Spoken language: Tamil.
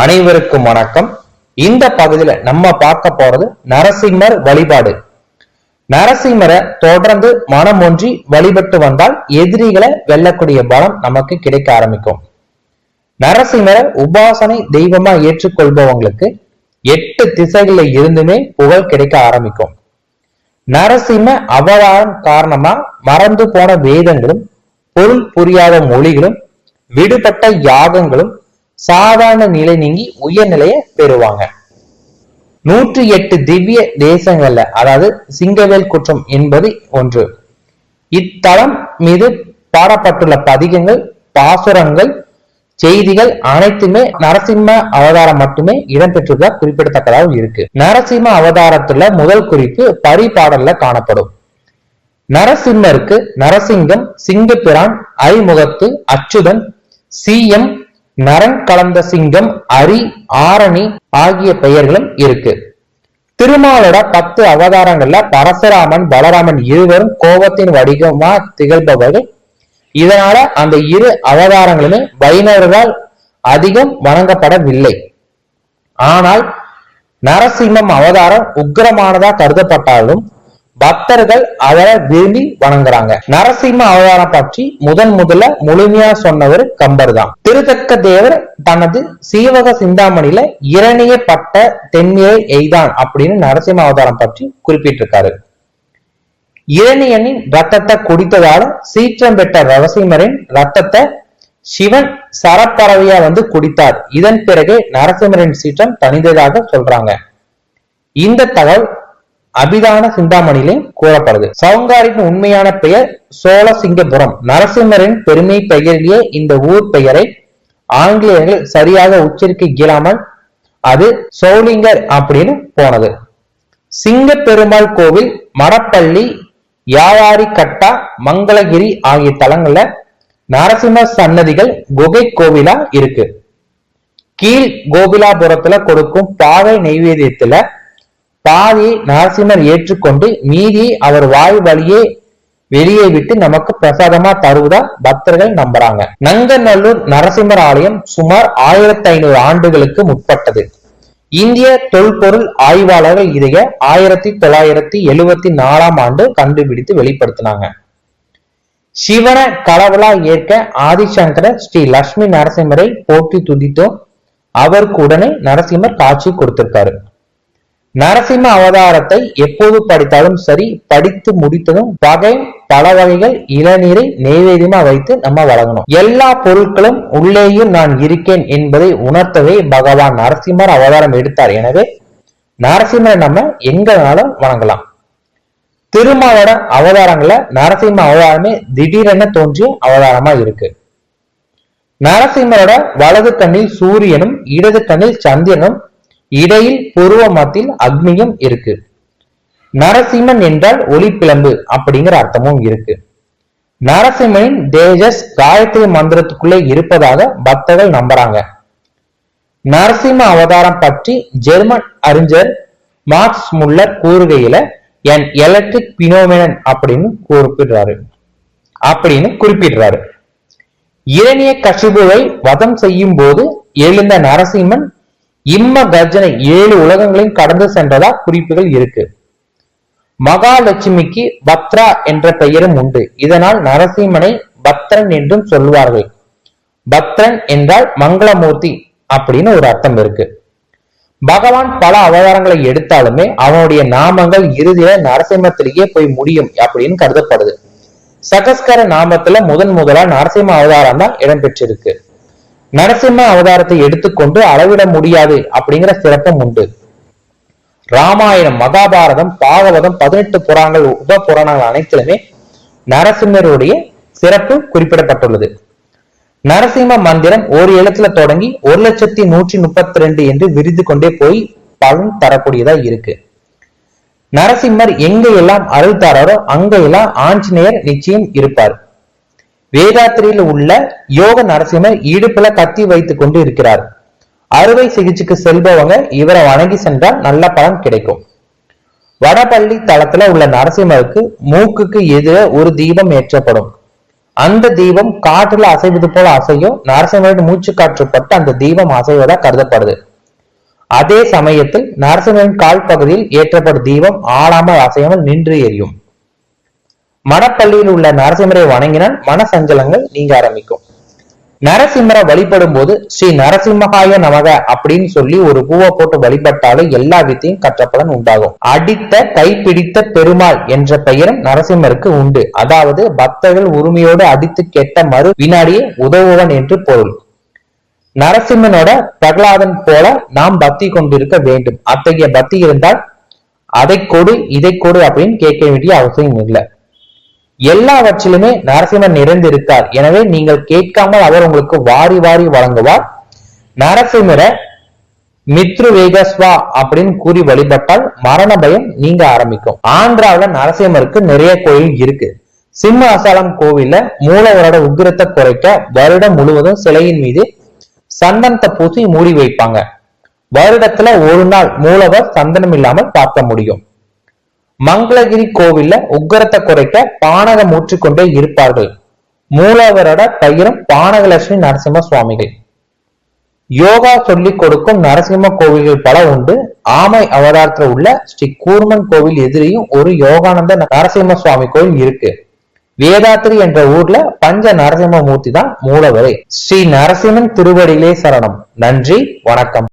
அனைவருக்கும் வணக்கம். இந்த பகுதியில நம்ம பார்க்க போறது நரசிம்மர் வழிபாடு. நரசிம்மரை தொடர்ந்து மனம் ஒன்றி வழிபட்டு வந்தால் எதிரிகளை வெல்லக்கூடிய பலம் நமக்கு கிடைக்க ஆரம்பிக்கும். நரசிம்மரை உபாசனை தெய்வமா ஏற்றுக்கொள்பவங்களுக்கு எட்டு திசைகளில் இருந்துமே புகழ் கிடைக்க ஆரம்பிக்கும். நரசிம்ம அவதாரம் காரணமா மறந்து போன வேதங்களும் பொருள் புரியாத மொழிகளும் விடுபட்ட யாகங்களும் சாதாரண நிலை நீங்கி உயர்நிலையை பெறுவாங்க. நூற்றி எட்டு திவ்ய தேசங்கள்ல அதாவது சிங்கவேல் குற்றம் என்பது ஒன்று. இத்தலம் மீது பாடப்பட்டுள்ள பதிகங்கள் பாசுரங்கள் செய்திகள் அனைத்துமே நரசிம்ம அவதாரம் மட்டுமே இடம்பெற்றுள்ள குறிப்பிடத்தக்கதாக இருக்கு. நரசிம்ம அவதாரத்துல முதல் குறிப்பு பரிபாடல்ல காணப்படும். நரசிம்மருக்கு நரசிங்கம் சிங்கப்பிரான் ஐமுகத்து அச்சுதன் சீயம் நரன் கலந்த சிங்கம் அரி ஆரணி ஆகிய பெயர்களும் இருக்கு. திருமாலோட பத்து அவதாரங்கள்ல பரசுராமன் பலராமன் இருவரும் கோபத்தின் வடிவமா திகழ்பவர்கள். இதனால அந்த இரு அவதாரங்களுமே வைணவர்களால் அதிகம் வணங்கப்படவில்லை. ஆனால் நரசிம்மம் அவதாரம் உக்கிரமானதா கருதப்பட்டாலும் பக்தர்கள் அவரை விரும்பி வணங்குறாங்க. நரசிம்ம அவதாரம் பற்றி முதன் முதல்ல முழுமையா சொன்னவர் கம்பர் தான் திருத்தக்க தேவர் தனது சீவக சிந்தாமணியில இரணிய பட்ட தென்னியை எய்தான் அப்படின்னு நரசிம்ம அவதாரம் பற்றி குறிப்பிட்டிருக்காரு. இரணியனின் ரத்தத்தை குடித்ததால சீற்றம் பெற்ற நரசிம்மரின் ரத்தத்தை சிவன் சரப்பறவையா வந்து குடித்தார். இதன் பிறகு நரசிம்மரின் சீற்றம் தனிந்ததாக சொல்றாங்க. இந்த தகவல் அபிதான சிந்தாமணியிலே கூறப்படுது. சவுங்காரின் உண்மையான பெயர் சோழசிங்கபுரம். நரசிம்மரின் பெருமை பெயரிலேயே இந்த ஊர் பெயரை ஆங்கிலேயர்கள் சரியாக உச்சரிக்க இயலாமல் அது சோளிங்கர் அப்படின்னு போனது. சிங்க பெருமாள் கோவில் மரப்பள்ளி யாவாரி கட்டா மங்களகிரி ஆகிய தலங்கள்ல நரசிம்ம சன்னதிகள் குகை கோவிலா இருக்கு. கீழ் கோபிலாபுரத்துல கொடுக்கும் பாவை நெய்வேத்தியத்துல பாதியை நரசிம்மர் ஏற்றுக்கொண்டு மீதியை அவர் வாய் வழியே வெளியே விட்டு நமக்கு பிரசாதமா தருவதா பக்தர்கள் நம்புறாங்க. நங்கநல்லூர் நரசிம்மர் ஆலயம் சுமார் ஆயிரத்தி ஐநூறு ஆண்டுகளுக்கு முற்பட்டது. இந்திய தொல்பொருள் ஆய்வாளர்கள் இதைய ஆயிரத்தி தொள்ளாயிரத்தி எழுவத்தி நாலாம் ஆண்டு கண்டுபிடித்து வெளிப்படுத்தினாங்க. சிவன கடவுளா ஏற்க ஆதிசங்கர ஸ்ரீ லட்சுமி நரசிம்மரை போட்டி துதித்தோம். அவருக்கு உடனே நரசிம்மர் காட்சி கொடுத்திருக்காரு. நரசிம்ம அவதாரத்தை எப்போது படித்தாலும் சரி படித்து முடித்ததும் வகை பல வகைகள் இளநீரை நெய்வேதியமா வைத்து நம்ம வழங்கணும். எல்லா பொருட்களும் உள்ளேயும் நான் இருக்கேன் என்பதை உணர்த்தவே பகவான் நரசிம்மர் அவதாரம் எடுத்தார். எனவே நரசிம்மரை நம்ம எங்கனாலும் வணங்கலாம். திருமாவோட அவதாரங்கள நரசிம்ம அவதாரமே திடீரென தோன்றிய அவதாரமா இருக்கு. நரசிம்மரோட வலது கண்ணில் சூரியனும் இடது கண்ணில் சந்திரனும் இடையில் பூர்வ மத்தியில் அக்னியும் இருக்கு. நரசிம்மன் என்றால் ஒளிப்பிளம்பு அப்படிங்கிற அர்த்தமும் இருக்கு. நரசிம்மனின் தேஜஸ் காயத்ரி மந்திரத்துக்குள்ளே இருப்பதாக பக்தர்கள் நம்புறாங்க. நரசிம்ம அவதாரம் பற்றி ஜெர்மன் அறிஞர் மார்க்ஸ் முல்லர் கூறுகையில என் எலக்ட்ரிக் பினோமினன் அப்படின்னு குறிப்பிடுறாரு. அப்படின்னு குறிப்பிடுறாரு. இரணிய கசிபுவை வதம் செய்யும் போது எழுந்த நரசிம்மன் இம்ம கர்ஜனை ஏழு உலகங்களையும் கடந்து சென்றதா குறிப்புகள் இருக்கு. மகாலட்சுமிக்கு பத்ரா என்ற பெயரும் உண்டு. இதனால் நரசிம்மனை பத்ரன் என்றும் சொல்வார்கள் பத்ரன் என்றால் மங்களமூர்த்தி அப்படின்னு ஒரு அர்த்தம் இருக்கு. பகவான் பல அவதாரங்களை எடுத்தாலுமே அவனுடைய நாமங்கள் இறுதியில நரசிம்மத்திலேயே போய் முடியும் அப்படின்னு கருதப்படுது. சகஸ்கர நாமத்துல முதன் முதலா நரசிம்ம அவதாரம் தான் இடம்பெற்றிருக்கு. நரசிம்ம அவதாரத்தை எடுத்துக்கொண்டு அளவிட முடியாது அப்படிங்கிற சிறப்பும் உண்டு. ராமாயணம் மகாபாரதம் பாகவதம் பதினெட்டு புறாங்கள் உப புராணங்கள் அனைத்திலுமே நரசிம்மருடைய சிறப்பு குறிப்பிடப்பட்டுள்ளது. நரசிம்ம மந்திரம் ஒரு இடத்துல தொடங்கி ஒரு லட்சத்தி நூற்றி முப்பத்தி ரெண்டு என்று விரிந்து கொண்டே போய் பலன் தரக்கூடியதா இருக்கு. நரசிம்மர் எங்க எல்லாம் அருள் தராரோ அங்க எல்லாம் ஆஞ்சநேயர் நிச்சயம் இருப்பார். வேதாத்திரியில் உள்ள யோக நரசிம்மர் இடுப்புல கத்தி வைத்துக் கொண்டு இருக்கிறார். அறுவை சிகிச்சைக்கு செல்பவங்க இவரை வணங்கி சென்றால் நல்ல பலன் கிடைக்கும். வடபள்ளி தளத்துல உள்ள நரசிம்மருக்கு மூக்குக்கு எதிர ஒரு தீபம் ஏற்றப்படும். அந்த தீபம் காற்றுல அசைவது போல அசையும் நரசிம்மரின் மூச்சு காற்றுப்பட்டு அந்த தீபம் அசைவதா கருதப்படுது. அதே சமயத்தில் நரசிம்மரின் கால் பகுதியில் ஏற்றப்படும் தீபம் ஆளாமல் அசையாமல் நின்று எரியும். மனப்பள்ளியில் உள்ள நரசிம்மரை வணங்கினால் மனசஞ்சலங்கள் நீங்க ஆரம்பிக்கும். நரசிம்மரை வழிபடும் போது ஸ்ரீ நரசிம்மகாய நமக அப்படின்னு சொல்லி ஒரு பூவை போட்டு வழிபட்டாலே எல்லா வித்தையும் கற்றப்பலன் உண்டாகும். அடித்த கைப்பிடித்த பெருமாள் என்ற பெயரும் நரசிம்மருக்கு உண்டு. அதாவது பக்தர்கள் உரிமையோடு அடித்து கெட்ட மறு வினாடியே உதவுவன் என்று பொருள். நரசிம்மனோட பிரகலாதன் போல நாம் பக்தி கொண்டிருக்க வேண்டும். அத்தகைய பக்தி இருந்தால் அதை கொடு இதை கொடு அப்படின்னு கேட்க வேண்டிய அவசியம் இல்லை. எல்லாவற்றிலுமே நரசிம்மன் நிறைந்திருக்கார். எனவே நீங்கள் கேட்காமல் அவர் உங்களுக்கு வாரி வாரி வழங்குவார். நரசிம்மரை மித்ரு வேகஸ்வா அப்படின்னு கூறி வழிபட்டால் மரண பயம் நீங்க ஆரம்பிக்கும். ஆந்திராவுல நரசிம்மருக்கு நிறைய கோயில் இருக்கு. சிம்ம அசாலம் கோவில்ல மூலவரோட உக்கிரத்தை குறைக்க வருடம் முழுவதும் சிலையின் மீது சந்தனத்தை பூசி மூடி வைப்பாங்க. வருடத்துல ஒரு நாள் மூலவர் சந்தனம் இல்லாமல் பார்க்க முடியும். மங்களகிரி கோவில்ல உக்கரத்தை குறைக்க பானகம் ஊற்றிக்கொண்டே இருப்பார்கள். மூலவரோட பெயரும் பானகலட்சுமி நரசிம்ம சுவாமிகள். யோகா சொல்லிக் கொடுக்கும் நரசிம்ம கோவில்கள் பல உண்டு. ஆமை அவதாரத்தில் உள்ள ஸ்ரீ கூர்மன் கோவில் எதிரியும் ஒரு யோகானந்த நரசிம்ம சுவாமி கோவில் இருக்கு. வேதாத்திரி என்ற ஊர்ல பஞ்ச நரசிம்ம மூர்த்தி தான் மூலவரே. ஸ்ரீ நரசிம்மன் திருவடியிலே சரணம். நன்றி வணக்கம்.